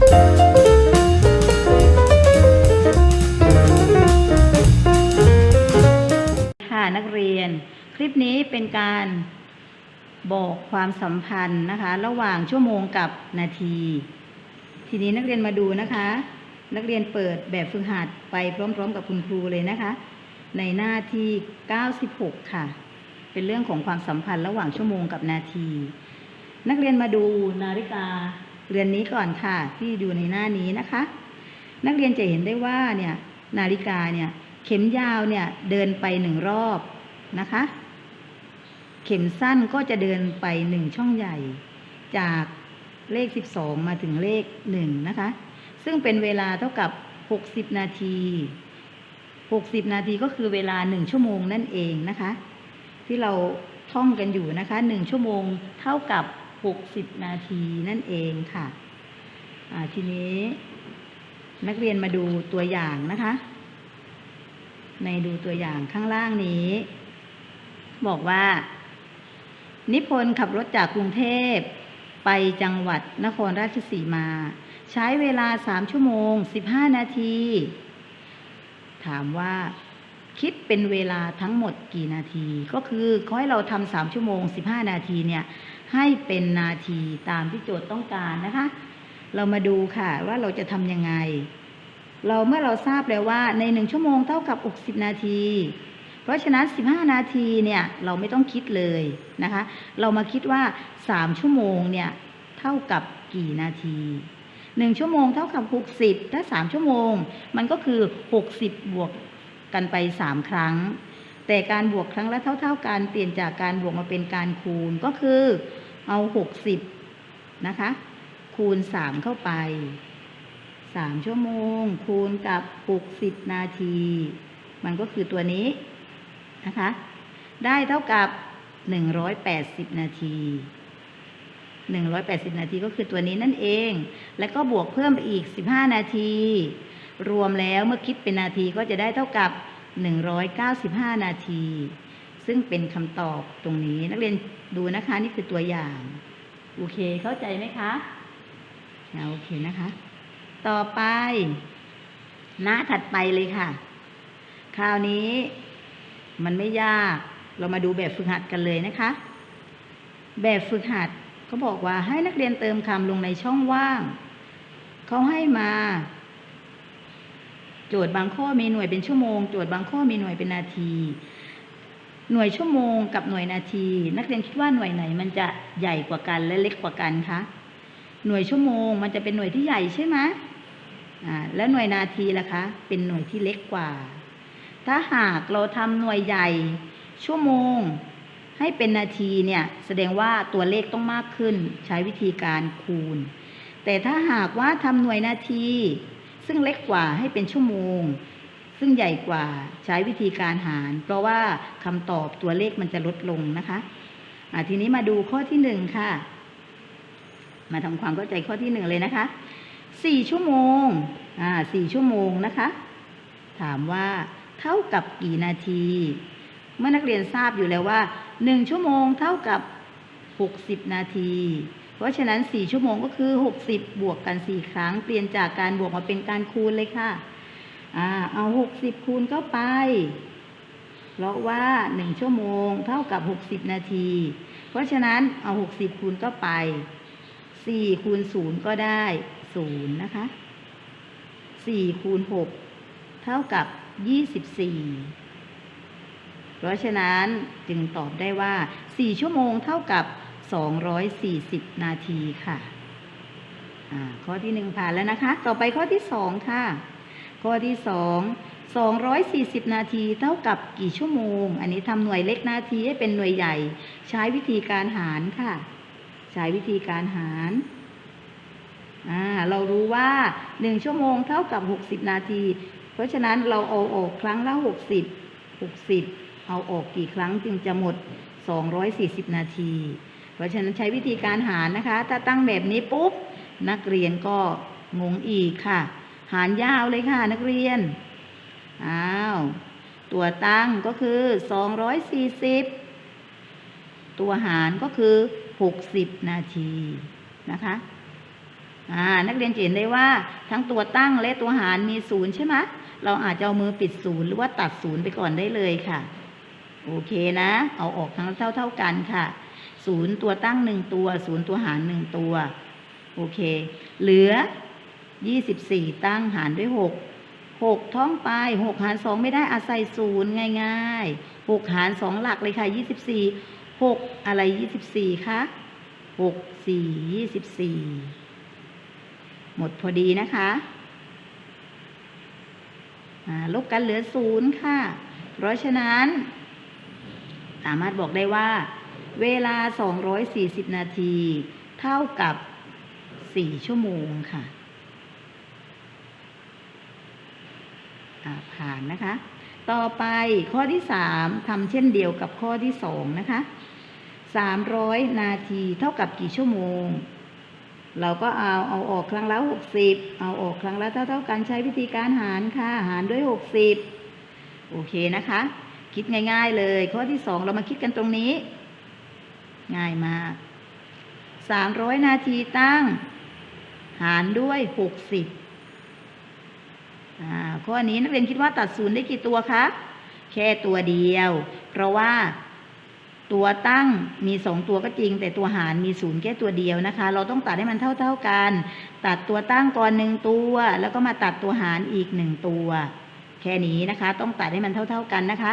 ค่ะนักเรียน คลิปนี้เป็นการบอกความสัมพันธ์นะคะ ระหว่างชั่วโมงกับนาที ทีนี้นักเรียนมาดูนะคะ นักเรียนเปิดแบบฝึกหัดไปพร้อม ๆ กับคุณครูเลยนะคะ ในหน้าที่ 96 ค่ะ เป็นเรื่องของความสัมพันธ์ระหว่างชั่วโมงกับนาที นักเรียนมาดูนาฬิกา เรือนนี้ก่อนค่ะ ที่ดูในหน้านี้นะคะ นักเรียนจะเห็นได้ว่าเนี่ยนาฬิกาเนี่ยเข็มยาวเนี่ยเดินไปหนึ่งรอบนะคะ เข็มสั้นก็จะเดินไปหนึ่งช่องใหญ่ จากเลข 12 มาถึงเลข1นะคะ ซึ่งเป็นเวลาเท่ากับ 60 นาที 60 นาทีก็คือเวลา 1 ชั่วโมงนั่นเองนะคะ ที่เราท่องกันอยู่นะคะ 1 ชั่วโมงเท่ากับ 60 นาทีนั่นเองค่ะทีนี้นักเรียนมาดูตัวอย่างนะคะ ในดูตัวอย่างข้างล่างนี้ บอกว่า นิพนธ์ขับรถจากกรุงเทพไปจังหวัดนครราชสีมา ใช้เวลาสามชั่วโมงสิบห้านาที ถามว่าคิดเป็นเวลาทั้งหมดกี่นาที ก็คือขาให้เราทำสามชั่วโมงสิบห้านาทีเนี่ย ให้เป็นนาทีตามที่โจทย์ต้องการนะคะ เรามาดูค่ะว่าเราจะทำยังไง เราเมื่อเราทราบแล้วว่าในหนึ่งชั่วโมงเท่ากับ 60 นาที เพราะฉะนั้น 15 นาทีเนี่ยเราไม่ต้องคิดเลยนะคะ เรามาคิดว่า 3 ชั่วโมงเนี่ยเท่ากับกี่นาที1ชั่วโมงเท่ากับ 60 ถ้า 3 ชั่วโมง มันก็คือ 60 บวกกันไป 3 ครั้ง แต่การบวกครั้งละเท่า ๆ กันเปลี่ยนจากการบวกมาเป็นการคูณก็คือ เอา60นะคะ คูณ3เข้าไปสามชั่วโมง คูณกับหกสิบนาที มันก็คือตัวนี้นะคะ ได้เท่ากับหนึ่งร้อยแปดสิบนาทีหนึ่งร้อยแปดสิบนาทีก็คือตัวนี้นั่นเอง แล้วก็บวกเพิ่มไปอีกสิบห้านาที รวมแล้วเมื่อคิดเป็นนาทีก็จะได้เท่ากับหนึ่งร้อยเก้าสิบห้านาที ซึ่งเป็นคำตอบตรงนี้ นักเรียนดูนะคะนี่คือตัวอย่าง โอเคเข้าใจไหมคะโอเคนะคะ ต่อไปหน้าถัดไปเลยค่ะ คราวนี้มันไม่ยาก เรามาดูแบบฝึกหัดกันเลยนะคะ แบบฝึกหัดเขาบอกว่าให้นักเรียนเติมคำลงในช่องว่าง เขาให้มา โจทย์บางข้อมีหน่วยเป็นชั่วโมง โจทย์บางข้อมีหน่วยเป็นนาที หน่วยชั่วโมงกับหน่วยนาที นักเรียนคิดว่าหน่วยไหนมันจะใหญ่กว่ากันและเล็กกว่ากันคะหน่วยชั่วโมงมันจะเป็นหน่วยที่ใหญ่ใช่ไหมอ่าแล้วหน่วยนาทีล่ะคะ เป็นหน่วยที่เล็กกว่า ถ้าหากเราทำหน่วยใหญ่ ชั่วโมง ให้เป็นนาทีเนี่ยแสดงว่าตัวเลขต้องมากขึ้น ใช้วิธีการคูณ แต่ถ้าหากว่าทำหน่วยนาที ซึ่งเล็กกว่าให้เป็นชั่วโมง ซึ่งใหญ่กว่าใช้วิธีการหาร เพราะว่าคำตอบตัวเลขมันจะลดลงนะคะอ่าทีนี้มาดูข้อที่หนึ่งค่ะ มาทำความเข้าใจข้อที่หนึ่งเลยนะคะสี่ชั่วโมงอ่าสี่ชั่วโมงนะคะ ถามว่าเท่ากับกี่นาที เมื่อนักเรียนทราบอยู่แล้วว่าหนึ่งชั่วโมงเท่ากับหกสิบนาที เพราะฉะนั้นสี่ชั่วโมงก็คือหกสิบบวกกันสี่ครั้ง เปลี่ยนจากการบวกมาเป็นการคูณเลยค่ะ อ่าเอาหกสิบคูณเข้าไป เพราะว่าหนึ่งชั่วโมงเท่ากับหกสิบนาที เพราะฉะนั้นเอาหกสิบคูณเข้าไปสี่คูณศูนย์ก็ได้ศูนย์นะคะสี่คูณหกเท่ากับยี่สิบสี่เพราะฉะนั้นจึงตอบได้ว่าสี่ชั่วโมงเท่ากับสองร้อยสี่สิบนาทีค่ะข้อที่หนึ่งผ่านแล้วนะคะ ต่อไปข้อที่สองค่ะ ข้อที่สองสองร้อยสี่สิบนาทีเท่ากับกี่ชั่วโมง อันนี้ทำหน่วยเล็กนาทีให้เป็นหน่วยใหญ่ ใช้วิธีการหารค่ะ ใช้วิธีการหารอ่าเรารู้ว่าหนึ่งชั่วโมงเท่ากับหกสิบนาที เพราะฉะนั้นเราเอาออกครั้งละหกสิบหกสิบเอาออกกี่ครั้งจึงจะหมดสองร้อยสี่สิบนาที เพราะฉะนั้นใช้วิธีการหารนะคะ ถ้าตั้งแบบนี้ปุ๊บ นักเรียนก็งงอีกค่ะ หารยาวเลยค่ะนักเรียน อ้าว ตัวตั้งก็คือสองร้อยสี่สิบตัวหารก็คือหกสิบนาทีนะคะอ่านักเรียนเห็นได้ว่าทั้งตัวตั้งและตัวหารมีศูนย์ใช่ไหมเราอาจจะเอามือปิดศูนย์หรือว่าตัดศูนย์ไปก่อนได้เลยค่ะ โอเคนะ เอาออกทั้งเท่าเท่ากันค่ะศูนย์ตัวตั้งหนึ่งตัวศูนย์ตัวหารหนึ่งตัว โอเค เหลือ ยี่สิบสี่ตั้งหารด้วยหกหกท่องไปหกหารสองไม่ได้อาศัยศูนย์ง่ายๆหกหารสองหลักเลยค่ะยี่สิบสี่หกอะไรยี่สิบสี่คะหกสี่ยี่สิบสี่หมดพอดีนะคะลบกันเหลือศูนย์ค่ะ เพราะฉะนั้น สามารถบอกได้ว่า เวลา 240 นาที เท่ากับ 4 ชั่วโมงค่ะ อ่า ผ่านนะคะ ต่อไปข้อที่สามทำเช่นเดียวกับข้อที่สองนะคะสามร้อยนาทีเท่ากับกี่ชั่วโมง เราก็เอาเอาออกครั้งละหกสิบเอาออกครั้งละเท่าเท่ากันใช้วิธีการหารค่ะ หารด้วยหกสิบโอเคนะคะ คิดง่าย ๆเลย ข้อที่สองเรามาคิดกันตรงนี้ ง่ายมากสามร้อยนาทีตั้ง หารด้วยหกสิบ ข้อนี้นักเรียนคิดว่าตัดศูนย์ได้กี่ตัวคะ แค่ตัวเดียว เพราะว่าตัวตั้งมีสองตัวก็จริง แต่ตัวหารมีศูนย์แค่ตัวเดียวนะคะ เราต้องตัดให้มันเท่าเท่ากัน ตัดตัวตั้งก่อนหนึ่งตัว แล้วก็มาตัดตัวหารอีกหนึ่งตัว แค่นี้นะคะ ต้องตัดให้มันเท่าเท่ากันนะคะ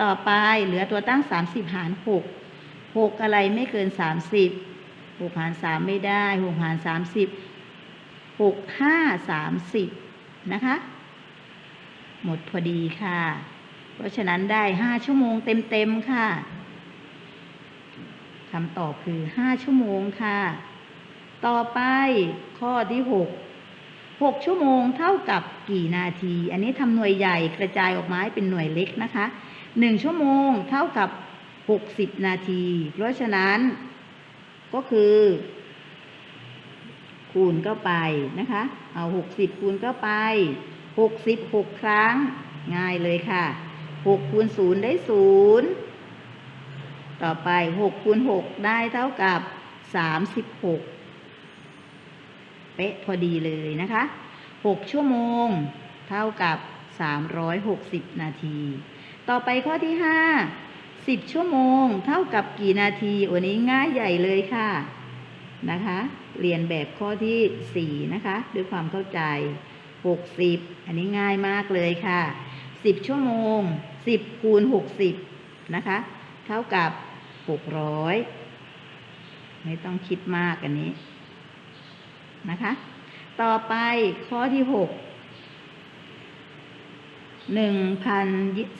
ต่อไปเหลือตัวตั้ง 30 หาร 6 6 อะไรไม่เกิน 30 6 หาร 3 ไม่ได้ 6 หาร 30 6 5 30 นะคะ หมดพอดีค่ะ เพราะฉะนั้นได้ห้าชั่วโมงเต็มๆค่ะคำตอบคือห้าชั่วโมงค่ะ ต่อไปข้อที่หกหกชั่วโมงเท่ากับกี่นาที อันนี้ทำหน่วยใหญ่กระจายออกมาให้เป็นหน่วยเล็กนะคะหนึ่งชั่วโมงเท่ากับหกสิบนาที เพราะฉะนั้นก็คือ คูณเข้าไปนะคะ เอาหกสิบคูณเข้าไปหกสิบหกครั้ง ง่ายเลยค่ะหกคูณศูนย์ได้ศูนย์ต่อไปหกคูณหกได้เท่ากับสามสิบหกเป๊ะพอดีเลยนะคะหกชั่วโมง เท่ากับสามร้อยหกสิบนาที ต่อไปข้อที่ห้าสิบชั่วโมง เท่ากับกี่นาทีวันนี้ง่ายใหญ่เลยค่ะ นะคะ เรียนแบบข้อที่สี่นะคะ ด้วยความเข้าใจหกสิบอันนี้ง่ายมากเลยค่ะสิบชั่วโมงสิบคูณหกสิบนะคะ เท่ากับหกร้อยไม่ต้องคิดมากอันนี้ นะคะ ต่อไปข้อที่หกหนึ่งพัน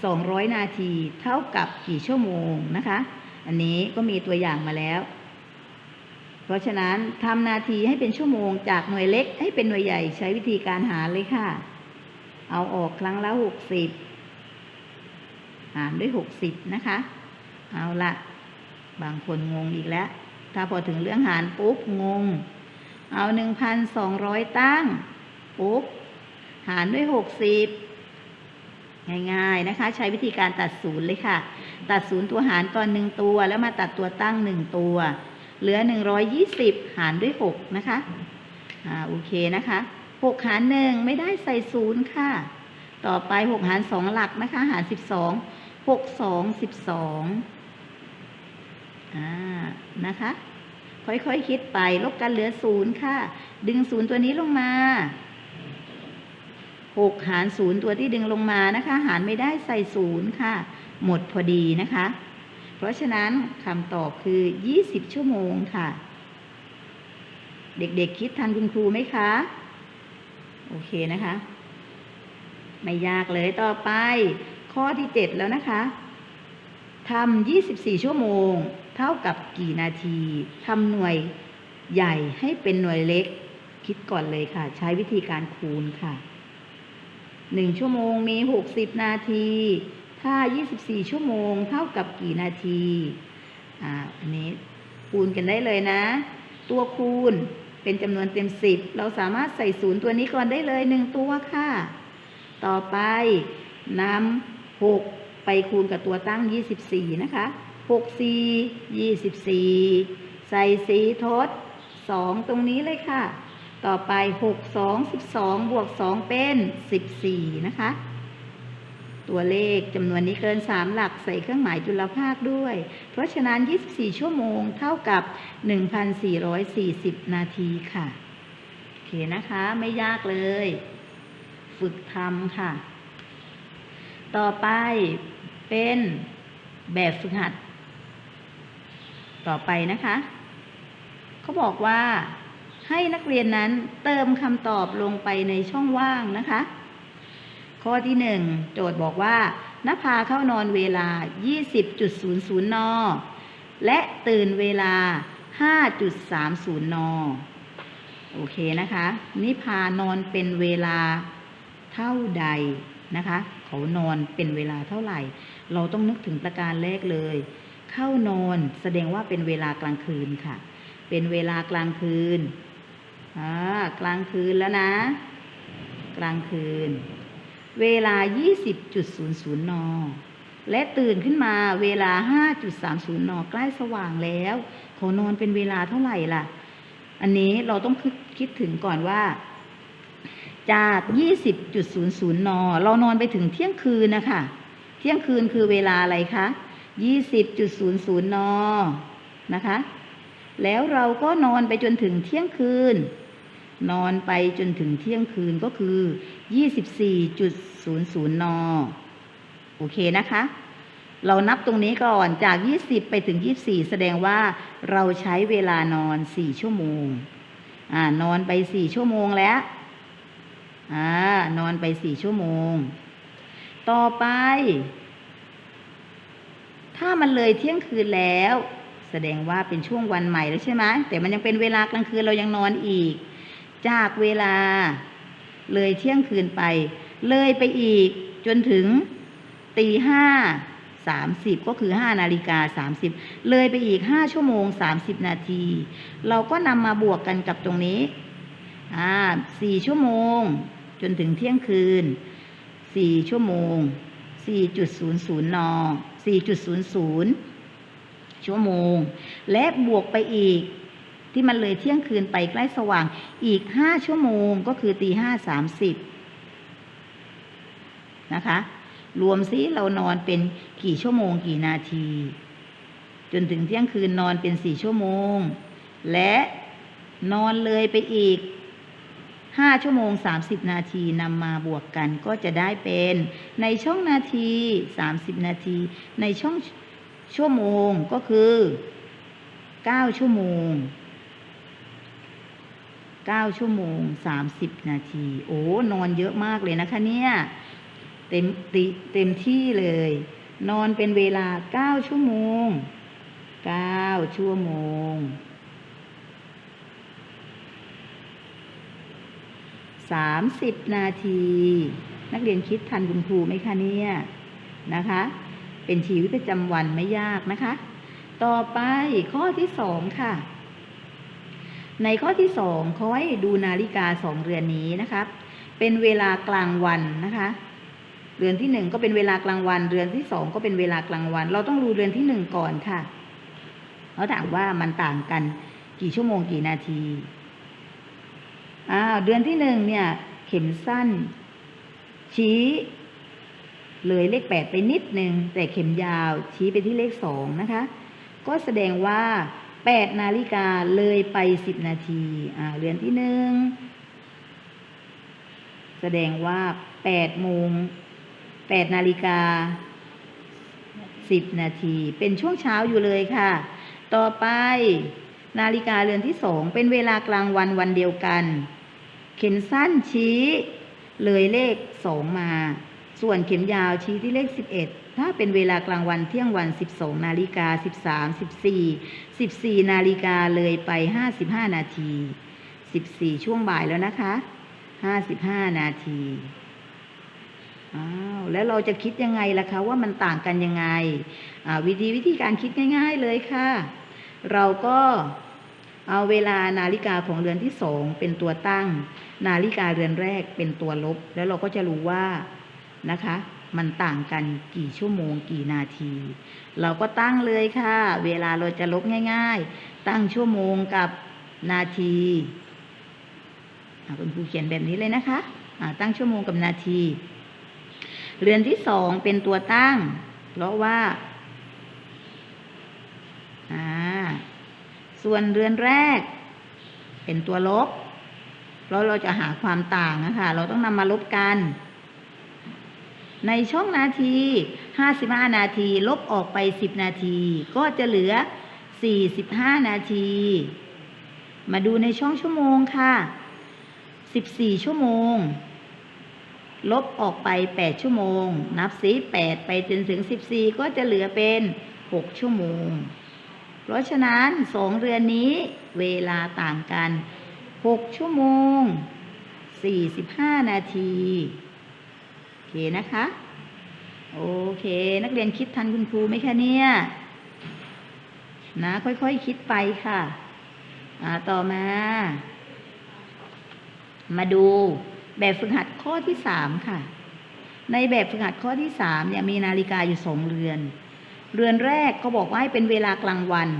สองร้อยนาที เท่ากับกี่ชั่วโมงนะคะ อันนี้ก็มีตัวอย่างมาแล้ว เพราะฉะนั้นทำนาทีให้เป็นชั่วโมงจากหน่วยเล็กให้เป็นหน่วยใหญ่ใช้วิธีการหารเลยค่ะ เอาออกครั้งละหกสิบหารด้วยหกสิบนะคะ เอาละบางคนงงอีกแล้ว ถ้าพอถึงเรื่องหารปุ๊บงง เอาหนึ่งพันสองร้อยตั้งปุ๊บหารด้วยหกสิบง่ายๆนะคะ ใช้วิธีการตัดศูนย์เลยค่ะ ตัดศูนย์ตัวหารก่อนหนึ่งตัว แล้วมาตัดตัวตั้งหนึ่งตัว เหลือหนึ่งร้อยยี่สิบหารด้วยหกนะคะ อ่า โอเคนะคะหกหารหนึ่งไม่ได้ใส่ศูนย์ค่ะ ต่อไปหกหารสองหลักนะคะ หารสิบสองหกสองสิบสองอ่า นะคะ ค่อยๆคคิดไป ลบกันเหลือศูนย์ค่ะ ดึงศูนย์ตัวนี้ลงมาหกหารศูนย์ตัวที่ดึงลงมานะคะ หารไม่ได้ใส่ศูนย์ค่ะ หมดพอดีนะคะ เพราะฉะนั้นคำตอบคือยี่สิบชั่วโมงค่ะ เด็กๆคิดทันคุณครูไหมคะ โอเคนะคะ ไม่ยากเลยต่อไป ข้อที่เจ็ดแล้วนะคะทำยี่สิบสี่ชั่วโมง เท่ากับกี่นาทีทำหน่วยใหญ่ให้เป็นหน่วยเล็ก คิดก่อนเลยค่ะ ใช้วิธีการคูณค่ะหนึ่งชั่วโมงมีหกสิบนาที ถ้ายี่สิบสี่ชั่วโมง เท่ากับกี่นาที อ่า อันนี้คูณกันได้เลยนะ ตัวคูณเป็นจำนวนเต็มสิบเราสามารถใส่ศูนย์ตัวนี้ก่อนได้เลยหนึ่งตัวค่ะ ต่อไปนำหกไปคูณกับตัวตั้งยี่สิบสี่นะคะหกสี่ยี่สิบสี่ใส่สีทดสองตรงนี้เลยค่ะ ต่อไปหกสองสิบวกสองเป็นสิบสี่นะคะ ตัวเลขจำนวนนี้เกิน 3 หลักใส่เครื่องหมายจุลภาคด้วย เพราะฉะนั้น 24 ชั่วโมงเท่ากับ 1,440 นาทีค่ะ โอเคนะคะ ไม่ยากเลย ฝึกทำค่ะ ต่อไปเป็นแบบฝึกหัด ต่อไปนะคะ เขาบอกว่าให้นักเรียนนั้นเติมคำตอบลงไปในช่องว่างนะคะ ข้อที่หนึ่งโจทย์บอกว่านภาเข้านอนเวลา 20.00 น และตื่นเวลา 5.30 น โอเคนะคะ นิพานอนเป็นเวลาเท่าใดนะคะ เขานอนเป็นเวลาเท่าไหร่ เราต้องนึกถึงประการแรกเลย เข้านอนแสดงว่าเป็นเวลากลางคืนค่ะ เป็นเวลากลางคืนอ่ากลางคืนแล้วนะ กลางคืน เวลา 20.00 น และตื่นขึ้นมาเวลา 5.30 น ใกล้สว่างแล้วเขานอนเป็นเวลาเท่าไหร่ล่ะ อันนี้เราต้องคิดถึงก่อนว่า จาก 20.00 น เรานอนไปถึงเที่ยงคืนนะคะ เที่ยงคืนคือเวลาอะไรคะ 20.00 น นะคะ แล้วเราก็นอนไปจนถึงเที่ยงคืน นอนไปจนถึงเที่ยงคืนก็คือ 24.00 น โอเคนะคะ เรานับตรงนี้ก่อนจาก 20 ไปถึง 24 แสดงว่าเราใช้เวลานอน 4 ชั่วโมง อ่า นอนไป 4 ชั่วโมงแล้ว อ่า นอนไป 4 ชั่วโมง ต่อไป ถ้ามันเลยเที่ยงคืนแล้วแสดงว่าเป็นช่วงวันใหม่แล้วใช่ไหมแต่มันยังเป็นเวลากลางคืนเรายังนอนอีก จากเวลา เลยเที่ยงคืนไป เลยไปอีกจนถึงตีห้าสามสิบก็คือห้านาฬิกาสามสิบเลยไปอีกห้าชั่วโมงสามสิบนาที เราก็นำมาบวกกันกับตรงนี้อ่าสี่ชั่วโมง จนถึงเที่ยงคืนสี่ชั่วโมงสี่จุดศูนย์ศูนย์นอสี่จุดศูนย์ศูนย์ชั่วโมง และบวกไปอีก ที่มันเลยเที่ยงคืนไปใกล้สว่างอีกห้าชั่วโมงก็คือตีห้าสามสิบนะคะ รวมซิเรานอนเป็นกี่ชั่วโมงกี่นาที จนถึงเที่ยงคืนนอนเป็นสี่ชั่วโมง และนอนเลยไปอีกห้าชั่วโมงสามสิบนาทีนำมาบวกกันก็จะได้เป็นในช่องนาทีสามสิบนาที ในช่องชั่วโมงก็คือเก้าชั่วโมง เก้าชั่วโมงสามสิบนาที โอ้ นอนเยอะมากเลยนะคะเนี่ย เต็มติเต็มที่เลย นอนเป็นเวลาเก้าชั่วโมงเก้าชั่วโมงสามสิบนาที นักเรียนคิดทันคุณครูไหมคะเนี่ย นะคะ เป็นชีวิตประจำวันไม่ยากนะคะ ต่อไปข้อที่สองค่ะ ในข้อที่สองเขาให้ดูนาฬิกาสองเรือนนี้นะครับ เป็นเวลากลางวันนะคะ เรือนที่หนึ่งก็เป็นเวลากลางวัน เรือนที่สองก็เป็นเวลากลางวัน เราต้องดูเรือนที่หนึ่งก่อนค่ะเขาถามว่ามันต่างกันกี่ชั่วโมงกี่นาทีอ้าวเดือนที่หนึ่งเนี่ย เข็มสั้น ชี้ เลยเลขแปดไปนิดหนึ่งแต่เข็มยาวชี้ไปที่เลขสองนะคะ ก็แสดงว่า แปดนาฬิกาเลยไปสิบนาทีอ่าเรือนที่หนึ่งแสดงว่าแปดโมงแปดนาฬิกาสิบนาที เป็นช่วงเช้าอยู่เลยค่ะ ต่อไปนาฬิกาเรือนที่สองเป็นเวลากลางวันวันเดียวกัน เข็มสั้นชี้เลยเลขสองมา ส่วนเข็มยาวชี้ที่เลขสิบเอ็ด ถ้าเป็นเวลากลางวันเที่ยงวันสิบสองนาฬิกาสิบสามสิบสี่สิบสี่นาฬิกาเลยไปห้าสิบห้านาทีสิบสี่ช่วงบ่ายแล้วนะคะห้าสิบห้านาทีอ้าวแล้วเราจะคิดยังไงล่ะคะว่ามันต่างกันยังไงอ่าวิธีวิธีการคิดง่ายๆเลยค่ะ เราก็เอาเวลานาฬิกาของเรือนที่สองเป็นตัวตั้ง นาฬิกาเรือนแรกเป็นตัวลบ แล้วเราก็จะรู้ว่านะคะ มันต่างกันกี่ชั่วโมงกี่นาที เราก็ตั้งเลยค่ะ เวลาเราจะลบง่าย ๆ ตั้งชั่วโมงกับนาทีอะคุณครูเขียนแบบนี้เลยนะคะอะตั้งชั่วโมงกับนาที เรือนที่สองเป็นตัวตั้ง เพราะว่าอ่าส่วนเรือนแรก เป็นตัวลบ เพราะเราจะหาความต่างนะคะ เราต้องนำมาลบกัน ในช่องนาที 55 นาที ลบออกไป 10 นาที ก็จะเหลือ 45 นาที มาดูในช่องชั่วโมงค่ะ 14 ชั่วโมง ลบออกไป 8 ชั่วโมง นับสิ8ไปจนถึง 14 ก็จะเหลือเป็น 6 ชั่วโมง เพราะฉะนั้นสองเรือนนี้เวลาต่างกัน 6 ชั่วโมง 45 นาที เคนะคะ โอเค นักเรียนคิดทันคุณครูไหมคะเนี่ย นะ ค่อยๆคคิดไปค่ะ อ่าต่อมา มาดูแบบฝึกหัดข้อที่สามค่ะ ในแบบฝึกหัดข้อที่สามเนี่ยมีนาฬิกาอยู่สองเรือน เรือนแรกก็บอกว่าให้เป็นเวลากลางวัน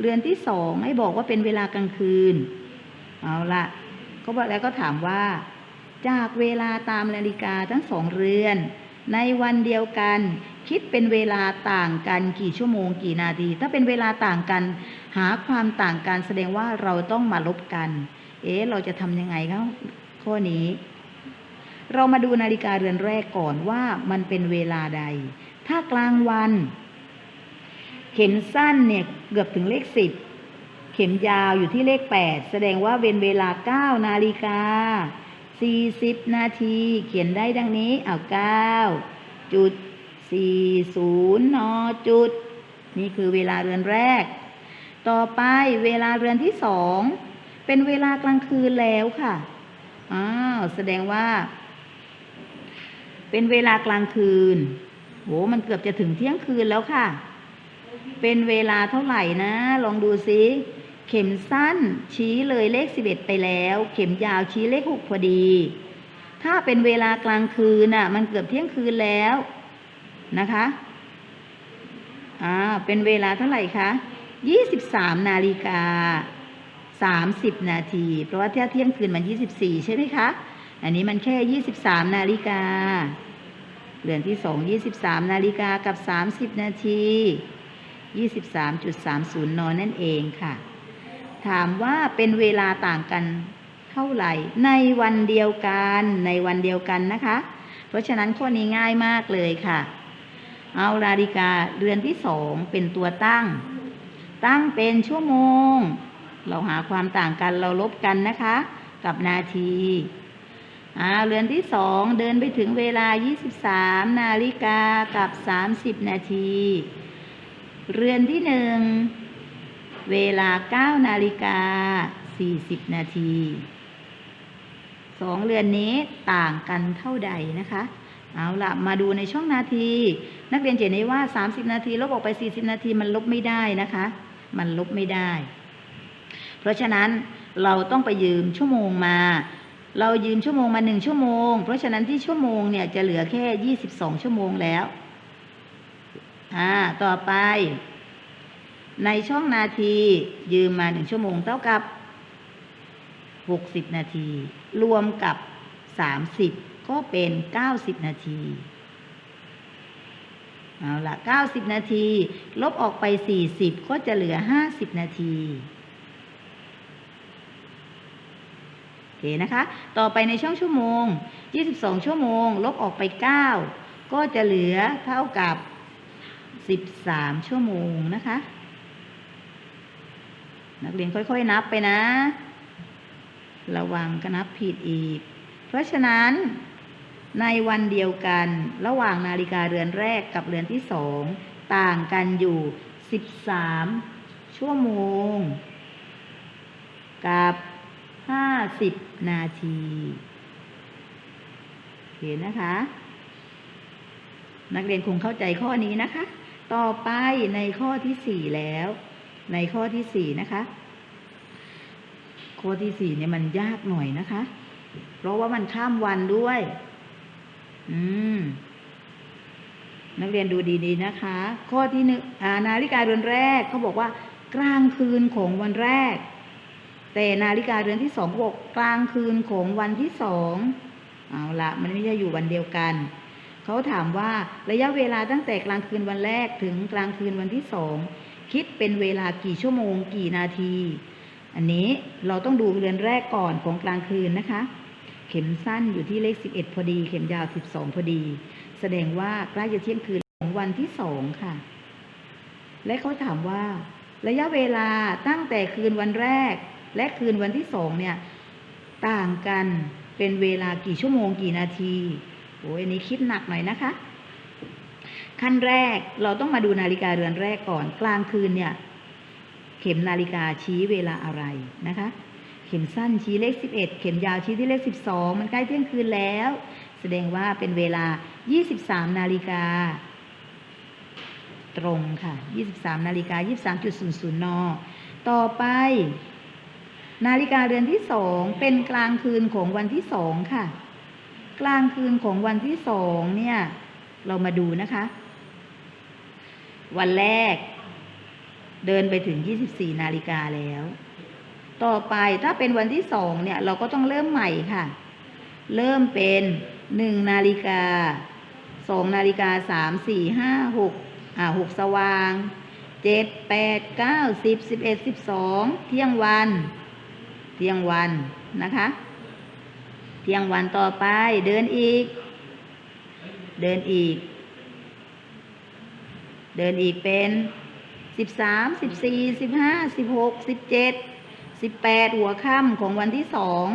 เรือนที่สองให้บอกว่าเป็นเวลากลางคืน เอาละเขาบอกแล้วก็ถามว่า จากเวลาตามนาฬิกาทั้งสองเรือน ในวันเดียวกัน คิดเป็นเวลาต่างกันกี่ชั่วโมงกี่นาที ถ้าเป็นเวลาต่างกัน หาความต่างกันแสดงว่าเราต้องมาลบกัน เอ๊ะเราจะทำยังไงครับข้อนี้ เรามาดูนาฬิกาเรือนแรกก่อนว่ามันเป็นเวลาใด ถ้ากลางวัน เข็มสั้นเนี่ยเกือบถึงเลขสิบเข็มยาวอยู่ที่เลขแปดแสดงว่าเป็นเวลาเก้านาฬิกา สี่สิบนาที เขียนได้ดังนี้ เอาเก้าจุดสี่ศูนย์นอจุด นี่คือเวลาเรือนแรก ต่อไปเวลาเรือนที่สองเป็นเวลากลางคืนแล้วค่ะ อ้าว แสดงว่า เป็นเวลากลางคืนโหมันเกือบจะถึงเที่ยงคืนแล้วค่ะ เป็นเวลาเท่าไหร่นะ ลองดูซิ เข็มสั้นชี้เลยเลขสิบเอ็ดไปแล้ว เข็มยาวชี้เลขหกพอดี ถ้าเป็นเวลากลางคืนน่ะ มันเกือบเที่ยงคืนแล้วนะคะอ่าเป็นเวลาเท่าไหร่คะยี่สิบสามนาฬิกาสามสิบนาที เพราะว่าเที่ยเที่ยงคืนมันยี่สิบสี่ใช่ไหมคะ อันนี้มันแค่ยี่สิบสามนาฬิกาเรือนที่สองยี่สิบสามนาฬิกากับสามสิบนาทียี่สิบสามจุดสามศูนย์นนั่นเองค่ะ ถามว่าเป็นเวลาต่างกันเท่าไหร่ ในวันเดียวกันในวันเดียวกันนะคะ เพราะฉะนั้นข้อนี้ง่ายมากเลยค่ะ เอานาฬิกาเรือนที่สองเป็นตัวตั้ง ตั้งเป็นชั่วโมง เราหาความต่างกันเราลบกันนะคะ กับนาทีอ่าเรือนที่สองเดินไปถึงเวลา 23 นาฬิกากับ 30 นาที เรือนที่หนึ่ง เวลา 9 นาฬิกา 40 นาทีสองเรือนนี้ต่างกันเท่าใดนะคะ เอาละมาดูในช่องนาที นักเรียนเห็นได้ว่า 30 นาที ลบออกไป 40 นาทีมันลบไม่ได้นะคะ มันลบไม่ได้ เพราะฉะนั้นเราต้องไปยืมชั่วโมงมา เรายืมชั่วโมงมาหนึ่งชั่วโมง เพราะฉะนั้นที่ชั่วโมงเนี่ยจะเหลือแค่ 22 ชั่วโมงแล้ว อ่า ต่อไป ในช่องนาทียืมมาหนึ่งชั่วโมงเท่ากับ60นาที รวมกับ30ก็เป็น90นาที เอาละ90นาที ลบออกไป40ก็จะเหลือ50นาทีโอเคนะคะ ต่อไปในช่องชั่วโมง22ชั่วโมง ลบออกไป9ก็จะเหลือเท่ากับ13ชั่วโมงนะคะ นักเรียนค่อยๆนับไปนะ ระวังก็นับผิดอีก เพราะฉะนั้น ในวันเดียวกัน ระหว่างนาฬิกาเรือนแรกกับเรือนที่สองต่างกันอยู่ 13 ชั่วโมง กับ 50 นาที เห็นนะคะ นักเรียนคงเข้าใจข้อนี้นะคะ ต่อไปในข้อที่สี่แล้ว ในข้อที่สี่นะคะ ข้อที่สี่เนี่ยมันยากหน่อยนะคะ เพราะว่ามันข้ามวันด้วย อืม นักเรียนดูดีๆนะคะ ข้อที่หนึ่งนาฬิกาเรือนแรกเขาบอกว่ากลางคืนของวันแรก แต่นาฬิกาเรือนที่สองบอกกลางคืนของวันที่สองเอาละมันไม่ใช่อยู่วันเดียวกันเขาถามว่าระยะเวลาตั้งแต่กลางคืนวันแรกถึงกลางคืนวันที่สอง คิดเป็นเวลากี่ชั่วโมง กี่นาที อันนี้เราต้องดูเรือนแรกก่อนของกลางคืนนะคะ เข็มสั้นอยู่ที่เลข 11 พอดี เข็มยาว 12 พอดี แสดงว่าใกล้จะเที่ยงคืนของวันที่สองค่ะ และเขาถามว่า ระยะเวลาตั้งแต่คืนวันแรก และคืนวันที่สองเนี่ยต่างกันเป็นเวลากี่ชั่วโมงกี่นาทีโอ้ยอันนี้คิดหนักหน่อยนะคะ ขั้นแรกเราต้องมาดูนาฬิกาเรือนแรกก่อน กลางคืนเนี่ย เข็มนาฬิกาชี้เวลาอะไรนะคะ เข็มสั้นชี้เลข 11 เข็มยาวชี้ที่เลข 12 มันใกล้เที่ยงคืนแล้ว แสดงว่าเป็นเวลา 23 นาฬิกา ตรงค่ะ 23 นาฬิกา 23.00 น ต่อไป นาฬิกาเรือนที่สองเป็นกลางคืนของวันที่สองค่ะ กลางคืนของวันที่สองเนี่ยเรามาดูนะคะ วันแรก เดินไปถึง 24 นาฬิกาแล้ว ต่อไปถ้าเป็นวันที่สองเนี่ย เราก็ต้องเริ่มใหม่ค่ะ เริ่มเป็นหนึ่งนาฬิกาสองนาฬิกาสามสี่ห้าหกอ่าหกสว่างเจ็ดแปดเก้าสิบสิบเอ็ดสิบสองเที่ยงวัน เที่ยงวันนะคะ เที่ยงวันต่อไปเดินอีก เดินอีก เดินอีกเป็นสิบสามสิบสี่สิบห้าสิบหกสิบเจ็ดสิบแปดหัวค่ำของวันที่สอง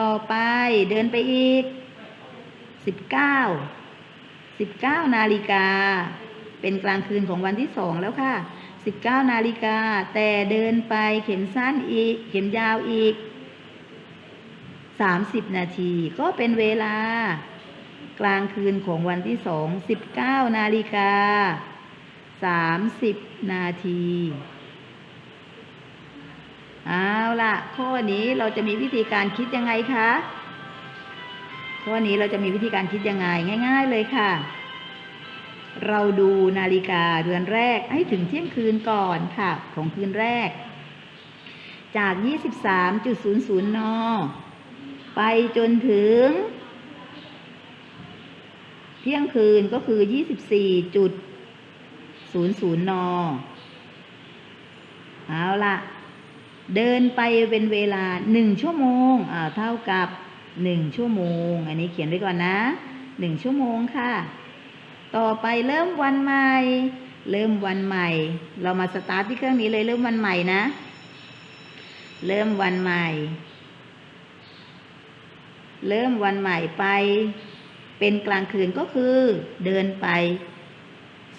ต่อไปเดินไปอีกสิบเก้าสิบเก้านาฬิกา เป็นกลางคืนของวันที่สองแล้วค่ะสิบเก้านาฬิกา แต่เดินไปเข็มสั้นอีก เข็มยาวอีกสามสิบนาที ก็เป็นเวลา กลางคืนของวันที่สองสิบเก้านาฬิกาสามสิบนาทีเอาล่ะ ข้อนี้เราจะมีวิธีการคิดยังไงคะข้อนี้เราจะมีวิธีการคิดยังไงง่าย ๆ เลยค่ะ เราดูนาฬิกาเรือนแรกให้ถึงเที่ยงคืนก่อนค่ะ ของคืนแรก จาก 23.00 น ไปจนถึง เที่ยงคืนก็คือ24.00นย์ศูนย์นเอาละเดินไปเป็นเวลาหนึ่งชั่วโมงอ่าเท่ากับหนึ่งชั่วโมง อันนี้เขียนไว้ก่อนนะหนึ่งชั่วโมงค่ะ ต่อไปเริ่มวันใหม่ เริ่มวันใหม่ เรามาสตาร์ทที่เครื่องนี้เลยเริ่มวันใหม่นะ เริ่มวันใหม่ เริ่มวันใหม่ไป เป็นกลางคืนก็คือ เดินไป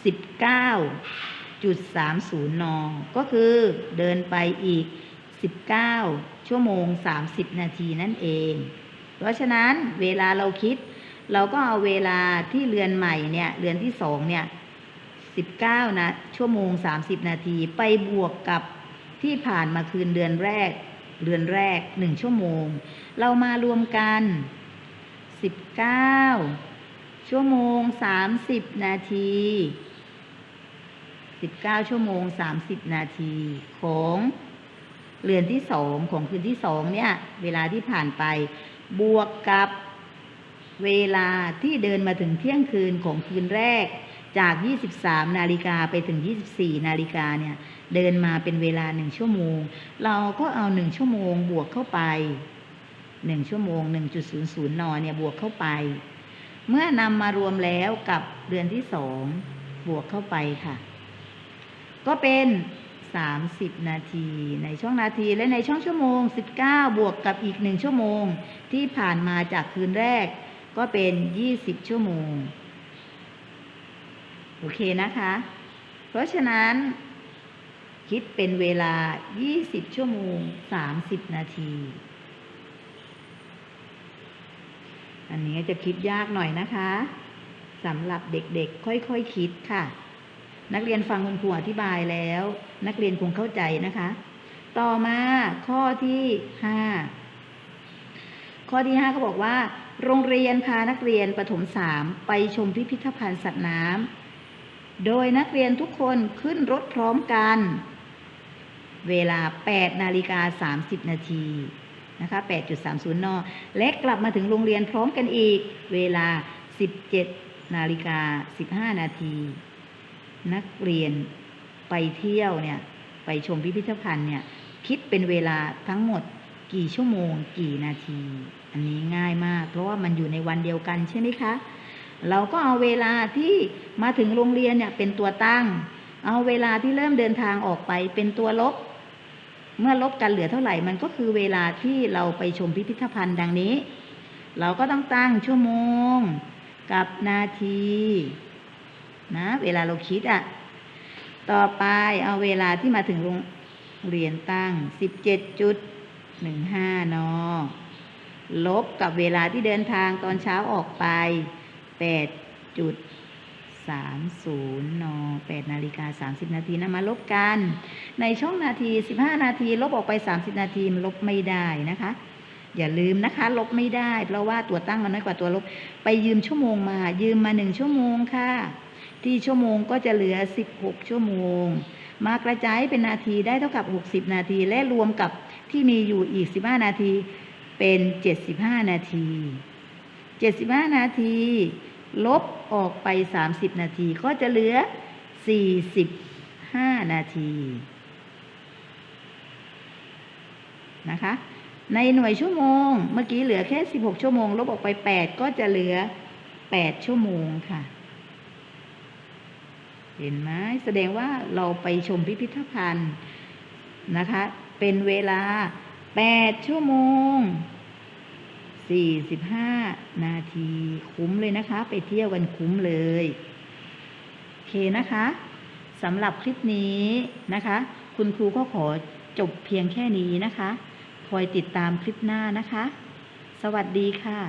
สิบเก้าจุดสามศูนก็คือเดินไปอีกสิบเก้าชั่วโมงสามสิบนาทีนั่นเอง เพราะฉะนั้นเวลาเราคิด เราก็เอาเวลาที่เรือนใหม่เนี่ยเรือนที่สองเนี่ยสิบเก้านะ ชั่วโมงสามสิบนาทีไปบวกกับที่ผ่านมาคืนเดือนแรก เดือนแรกหนึ่งชั่วโมง เรามารวมกัน สิบเก้าชั่วโมงสามสิบนาที 19 ชั่วโมง 30 นาทีของเรือนที่สองของคืนที่สองเนี่ย เวลาที่ผ่านไปบวกกับเวลาที่เดินมาถึงเที่ยงคืนของคืนแรกจาก 23 นาฬิกาไปถึง 24 นาฬิกาเนี่ย เดินมาเป็นเวลาหนึ่งชั่วโมง เราก็เอาหนึ่งชั่วโมงบวกเข้าไป หนึ่งชั่วโมง 1.00 นเนี่ยบวกเข้าไป เมื่อนำมารวมแล้วกับเดือนที่สองบวกเข้าไปค่ะ ก็เป็น 30 นาทีในช่วงนาทีและในช่วงชั่วโมง 19 บวกกับอีกหนึ่งชั่วโมง ที่ผ่านมาจากคืนแรก ก็เป็น 20 ชั่วโมง โอเคนะคะ เพราะฉะนั้นคิดเป็นเวลา 20 ชั่วโมง 30 นาที อันนี้จะคิดยากหน่อยนะคะสำหรับเด็กๆ ค่อยๆคคิดค่ะ นักเรียนฟังคุณครูอธิบายแล้ว นักเรียนคงเข้าใจนะคะ ต่อมาข้อที่ห้าข้อที่ห้าก็บอกว่า โรงเรียนพานักเรียนประถมสามไปชมพิพิธภัณฑ์สัตว์น้ำโดยนักเรียนทุกคนขึ้นรถพร้อมกัน เวลา8นาฬิกา30นาที นะคะ8.30 น และกลับมาถึงโรงเรียนพร้อมกันอีก เวลา 17 นาฬิกา 15 นาที นักเรียนไปเที่ยวเนี่ย ไปชมพิพิธภัณฑ์เนี่ย คิดเป็นเวลาทั้งหมดกี่ชั่วโมง กี่นาที อันนี้ง่ายมาก เพราะว่ามันอยู่ในวันเดียวกันใช่ไหมคะ เราก็เอาเวลาที่มาถึงโรงเรียนเนี่ยเป็นตัวตั้ง เอาเวลาที่เริ่มเดินทางออกไปเป็นตัวลบ เมื่อลบกันเหลือเท่าไหร่มันก็คือเวลาที่เราไปชมพิพิธภัณฑ์ดังนี้ เราก็ต้องตั้งชั่วโมงกับนาทีนะเวลาเราคิดอะ่ะ ต่อไปเอาเวลาที่มาถึงโรงเรียนตั้ง 17.15 น ลบกับเวลาที่เดินทางตอนเช้าออกไป 8.30น8นาฬิกา30 นาทีนะมาลบกัน ในช่องนาที 15 นาที ลบออกไป 30 นาทีมันลบไม่ได้นะคะ อย่าลืมนะคะ ลบไม่ได้ เพราะว่าตัวตั้งมันน้อยกว่าตัวลบ ไปยืมชั่วโมงมา ยืมมา 1 ชั่วโมงค่ะ ที่ชั่วโมงก็จะเหลือ 16 ชั่วโมง มากระจายเป็นนาทีได้เท่ากับ 60 นาที และรวมกับที่มีอยู่อีก 15 นาที เป็น 75 นาที 75 นาที ลบออกไป 30 นาทีก็จะเหลือ 45 นาทีนะคะ ในหน่วยชั่วโมง เมื่อกี้เหลือแค่ 16 ชั่วโมง ลบออกไป 8 ก็จะเหลือ 8 ชั่วโมงค่ะ เห็นไหมแสดงว่าเราไปชมพิพิธภัณฑ์นะคะ เป็นเวลา 8 ชั่วโมง 45 นาทีคุ้มเลยนะคะ ไปเที่ยวกันคุ้มเลยโอเคนะคะสำหรับคลิปนี้นะคะ คุณครูก็ขอจบเพียงแค่นี้นะคะคอยติดตามคลิปหน้านะคะ สวัสดีค่ะ